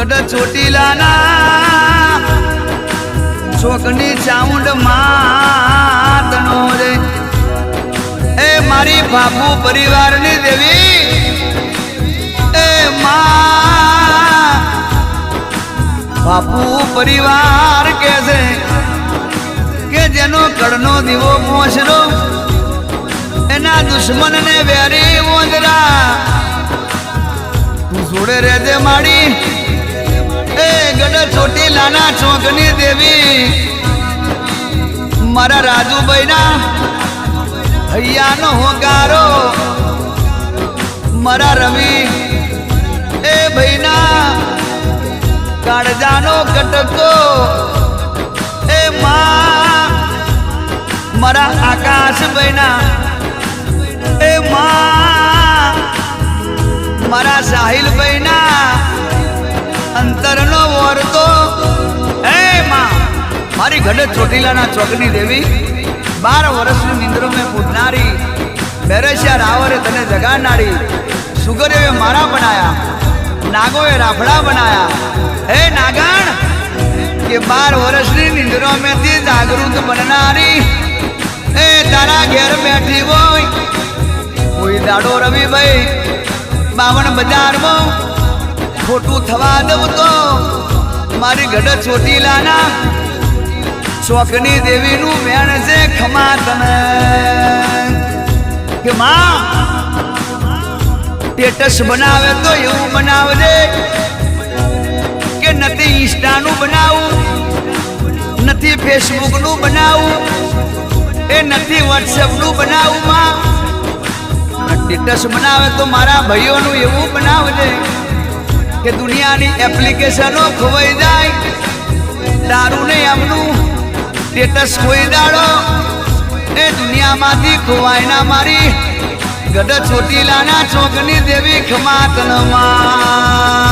ગઢ ચોટીલાના છોકની ચાઉંડ માતનો રે. એ મારી બાપુ પરિવારની દેવી. એ મા બાપુ પરિવાર કે છે કે જેનો કડનો દીવો પહોંચરો એના દુશ્મનને વેરી મોજરા. તું જોડે રહેજે માડી. ચોટીલાના ચોકની દેવી. મારા રાજુભાઈના હૈયાનો હોગારો મારા રવિ એ ભાઈના કાળજાનો કટકો. એ મા, મારા આકાશભાઈના, એ માં મારી ગઢ ચોટીલાના ચોકની દેવી. બાર વર્ષની નિંદ્રો મેં પૂજનારી. બેરેશિયા રાવરે તને જગાડનારી. સુગરે મારા બનાયા. નાગોએ રાફડા બનાયા. હે નાગણ, કે બાર વર્ષની નિંદ્રો મેંથી જાગૃત બનનારી. એ તારા ઘેર બેઠી હોય, કોઈ દાડો રવિભાઈ બાવન બજારમાં ખોટું થવા દઉં તો. મારી ગઢ ચોટીલાના ચોકની દેવીનું વેણ છે ખમા તમે. કે માં સ્ટેટસ બનાવે તો એવું બનાવજે કે નથી ઇન્સ્ટાનું બનાવું, નથી ફેસબુકનું બનાવું, એ નથી વોટ્સએપનું બનાવું માં. સ્ટેટસ બનાવે તો મારા ભાઈઓનું એવું બનાવજે કે દુનિયાની એપ્લિકેશનો ખોવાઈ જાય. તારું ને એમનું સ્ટેટસ કોઈ દાડો એ દુનિયામાંથી ખોવાય ના મારી. ગઢ ચોટીલાના ચોકની દેવી ખમાતનમાં.